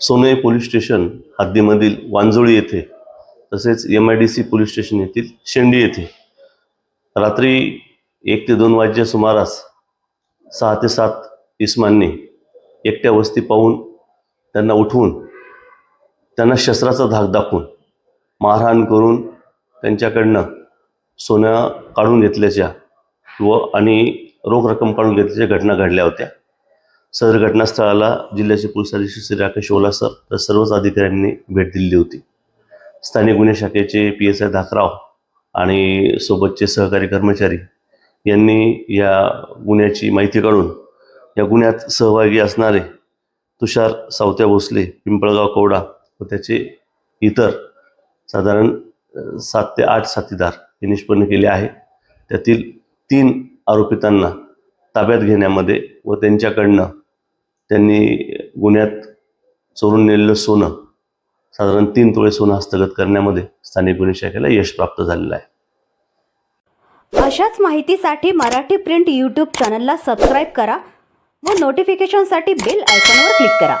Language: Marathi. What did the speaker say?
सोनई पोलीस स्टेशन हद्दीमधील वांजोळी येथे तसेच M I D C police station येथील शेंडी येथे. रात्री एक ते दोन वाजच्या सुमारास सहा ते सात इस्मांनी एकट्या वस्ती पाहून त्यांना उठवून त्यांना शस्त्राचा धाक दाखवून मारहाण करून त्यांच्याकडनं सोनं काढून घेतल्याच्या व आणि रोख रक्कम काढून घेतल्याच्या घटना घडल्या होत्या. सदर घटनास्थळाला जिल्ह्याचे पोलीस अधीक्षक श्री राकेश ओला सर तर सर्वच अधिकाऱ्यांनी भेट दिली होती. स्थानिक गुन्हे शाखेचे पी एस आय धाकराव आणि सोबतचे सहकारी कर्मचारी यांनी या गुन्ह्याची माहिती काढून या गुन्ह्यात सहभागी असणारे तुषार सावत्या भोसले पिंपळगाव कवडा व त्याचे इतर साधारण सात ते आठ साथीदार हे निष्पन्न केले आहे. त्यातील तीन आरोपितांना ताब्यात घेण्यामध्ये व त्यांच्याकडनं त्यांनी गुन्ह्यात चोरून नेलेलं सोनं साधारण तीन तोळे सोनं हस्तगत करण्यामध्ये स्थानिक गुन्हे शाखेला यश प्राप्त झालेलं आहे. अशाच माहितीसाठी मराठी प्रिंट यूट्यूब चॅनलला सबस्क्राईब करा व नोटिफिकेशनसाठी बेल आयकॉनवर क्लिक करा.